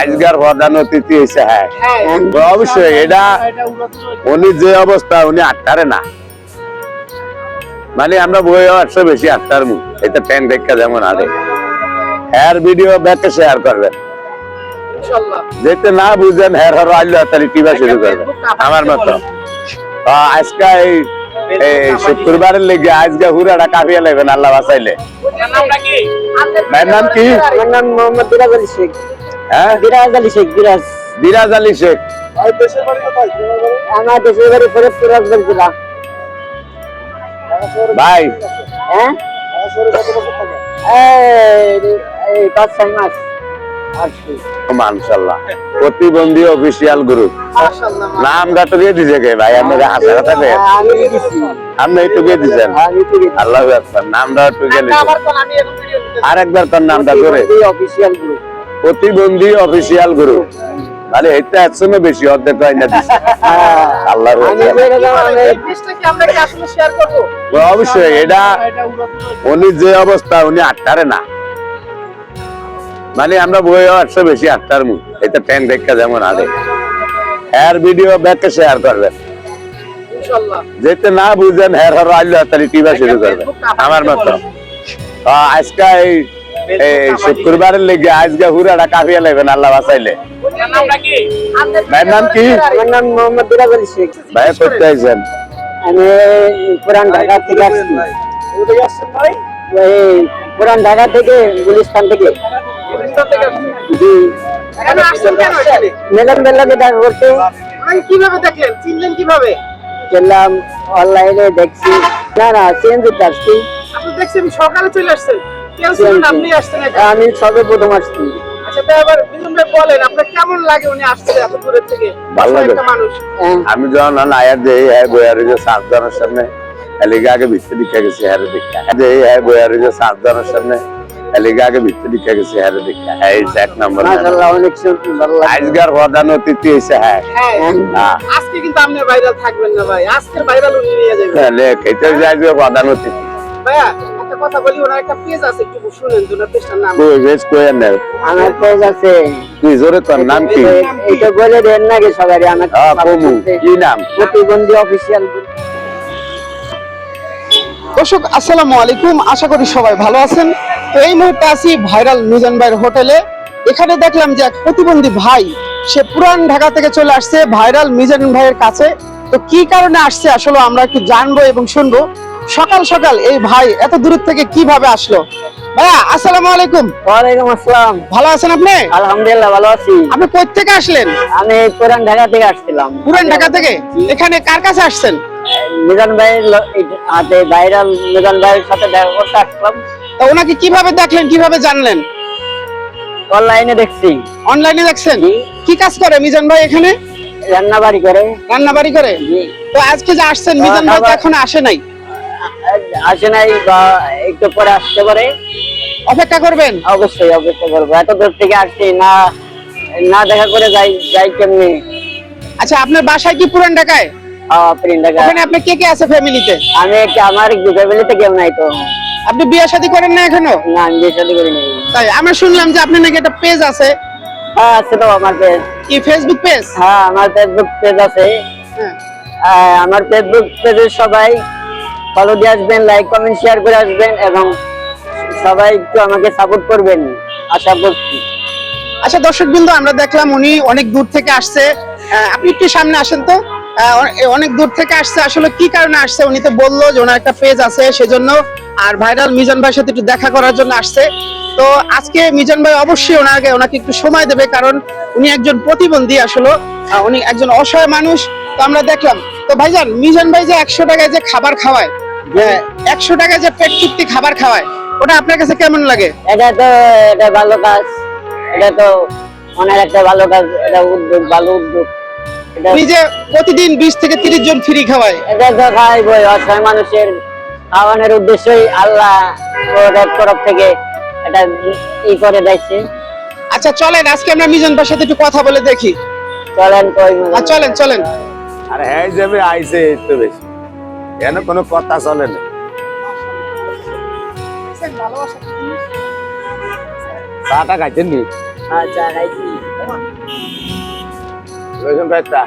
আজকার প্রধান অতিথি হয়েছে হ্যাঁ। অবশ্যই এটা উনি যে অবস্থা উনি আটটারে না। মানে আমরা বই একশো বেশি আটটার মুখ। এটা ট্যান দেখা যেমন আরে। হ্যার ভিডিও ব্যাকে শেয়ার করবেন। যেতে না বুঝেন হ্যার হর আল্লাহ তাহলে টিভা শুরু করবেন আমার মতো। আজকে এই এই শুক্রবারের লেগে আজকে হুরাটা কাফিয়া লাগবেন আল্লাহ বাঁচাইলে। নাম কি? আমার নাম মোহাম্মদ শেখ। হ্যাঁ? বিরাজ আলী শেখ বিরাজ। বিরাজ আলী শেখ। আমার দেশের বাড়ি ফরিদপুর রাজবাড়ি জেলা। ভাই। হ্যাঁ? এই এই পাঁচ ছয় মাস। আসছি প্রতিবন্ধী অফিসিয়াল গ্রুপ। নামটা তো দিয়ে দিছে কে ভাই? আপনাকে হাসা কথা কে? হ্যাঁ, আপনি একটু আল্লাহ নামটা একটু গেলে আরেকবার তোর নামটা করে অফিসিয়াল গ্রুপ। প্রতিবন্ধী অফিসিয়াল গ্রুপ মানে এটা একশো বেশি অর্ধেক হয় না দিছে। আল্লাহ অবশ্যই এটা উনি যে অবস্থা উনি আটটারে না। মানে আমরা বই একশো বেশি আটটার মুখ। এটা ট্যান দেখা যেমন আরে হ্যার ভিডিও ব্যাকে শেয়ার করবেন। যেতে না বুঝেন হ্যার হর আল্লাহ তাহলে টিভা শুরু করবেন আমার মতো। আজকে এই এই শুক্রবারের লেগে আজকে হুরাটা কাফিয়া লাগবেন আল্লাহ বাঁচাইলে। ভাইয়ের নাম কি? আমার নাম মোহাম্মদ শেখ। ভাই করতে আইছেন আমি পুরান ঢাকা থেকে আসছি। পুরান ঢাকা থেকে গুলিস্তান থেকে। জি। দেখা করতে। কীভাবে দেখলেন? চিনলেন কীভাবে? গেলাম অনলাইনে দেখছি। না না সিএনজিতে আসছি। আপনি দেখছেন সকালে চলে আসছেন। কেউ ছিলেন আপনি আসছেন আমি সবে প্রথম আসছি। আচ্ছা তাই আবার বিজন ভাই বলেন আপনার কেমন লাগে উনি আসছে এত দূরের থেকে? ভালো লাগে। মানুষ। হ্যাঁ, আমি যখন আয়ার যে হ্যাঁ বয়ার যে সাতজনের সামনে এলিগে আগে গেছি হ্যাঁ দেখা যে হ্যাঁ বয়ার যে সাতজনের সামনে এলিগে আগে ভিতরে দিকে গেছি হ্যাঁ দেখা হ্যাঁ এই যে এক নম্বর মাশাআল্লাহ অনেক সুন্দর ভালো লাগে আজকার প্রধান অতিথি হয়েছে হ্যাঁ। হ্যাঁ হ্যাঁ। আজকে কিন্তু আপনি ভাইরাল থাকবেন না ভাই। আজকের ভাইরাল উনি নিয়ে যাবেন হ্যাঁ, লেখ এটা আজকে প্রধান অতিথি। ভাইয়া কথা বলি ওনার একটা পেজ আছে একটু শুনেন ওনার পেজটার নাম। কই বেশ কই না আমার পেজ আছে। তুই জোরে তোর নাম কি? এটা বলে দেন নাকি সবাই আমার হ্যাঁ কমু কি নাম? প্রতিবন্ধী অফিসিয়াল। দর্শক আসসালামু আলাইকুম আশা করি সবাই ভালো আছেন। তো এই মুহূর্তে আছি ভাইরাল মিজান ভাইয়ের হোটেলে। এখানে দেখলাম যে এক প্রতিবন্ধী ভাই সে পুরান ঢাকা থেকে চলে আসছে ভাইরাল মিজান ভাইয়ের কাছে। তো কি কারণে আসছে আসলে আমরা একটু জানব এবং শুনব। সকাল সকাল এই ভাই এত দূর থেকে কীভাবে আসলো? ভাইয়া আসসালামু আলাইকুম। ওয়ালাইকুম আসসালাম। ভালো আছেন আপনি? আলহামদুলিল্লাহ ভালো আছি। আপনি কোথা থেকে আসলেন? আমি পুরান ঢাকা থেকে আসছিলাম। পুরান ঢাকা থেকে? এখানে কার কাছে আসছেন? মিজান ভাইয়ের হাতে ভাইরাল মিজান ভাইয়ের সাথে দেখা করতে আসলাম। তো ওনাকে কীভাবে দেখলেন কীভাবে জানলেন? অনলাইনে দেখছি। অনলাইনে দেখছেন? কি কাজ করে মিজান ভাই এখানে? রান্না বাড়ি করে। রান্না বাড়ি করে তো আজকে যে আসছেন মিজান ভাই তো এখন আসে নাই। আসে নাই বা একটু পরে আসতে পারে। অপেক্ষা করবেন? অবশ্যই অপেক্ষা করব। এত দূর থেকে আসছি না না দেখা করে যাই যাই কেমনি? আচ্ছা আপনার বাসায় কি পুরান ঢাকায়? প্রিন্ট ঢাকা ওখানে আপনি কে কে আছে ফ্যামিলিতে আমি আমার ফ্যামিলিতে কেউ নাই তো। আপনি বিয়ে শাদী করেন না এখনও? না আমি বিয়ে শাদী তাই আমরা শুনলাম যে আপনার নাকি একটা পেজ আছে। হ্যাঁ আছে তো আমার পেজ কি ফেসবুক পেজ হ্যাঁ আমার ফেসবুক পেজ আছে। আহ, আমার ফেসবুক পেজে সবাই ফলো দিয়ে আসবেন লাইক কমেন্ট শেয়ার করে আসবেন এবং সবাই একটু আমাকে সাপোর্ট করবেন। আশা করছি। আচ্ছা দর্শক বিন্দু আমরা দেখলাম উনি অনেক দূর থেকে আসছে। আপনি একটু সামনে আসেন তো। অনেক দূর থেকে আসছে। আসলে কি কারণে আসছে? উনি তো বলল যে ওনার একটা পেজ আছে সেজন্য। আর ভাইরাল মিজান ভাইয়ের সাথে একটু দেখা করার জন্য আসছে। তো আজকে মিজান ভাই অবশ্যই ওনাকে ওনাকে একটু সময় দেবে কারণ উনি একজন প্রতিবন্ধী আসলে। উনি একজন অসহায় মানুষ। তো আমরা দেখলাম। তো ভাইজান, মিজান ভাই যে একশো টাকায় যে খাবার খাওয়ায় একশো টাকা যে পেট চুক্তি খাবার খাওয়ায় ওটা আপনার কাছে কেমন লাগে? এটা তো এটা ভালো কাজ। এটা তো অনেক একটা ভালো কাজ এটা উদ্যোগ ভালো উদ্যোগ। এটা উনি যে প্রতিদিন বিশ থেকে তিরিশ জন ফ্রি খাওয়ায়। এটা তো খাইবই অসহায় মানুষের খাওয়ানোর উদ্দেশ্যই আল্লাহ তরফ থেকে এটা ই করে দিয়েছে। আচ্ছা চলেন আজকে আমরা মিজান ভাইয়ের সাথে একটু কথা বলে দেখি। চলেন কই চলেন চলেন। আর হ্যাঁ যাবে আইছে একটু বেশি। কেন কোনো কথা চলে না। চাটা খাইছেন নি? আচ্ছা খাইছি। ভাই চা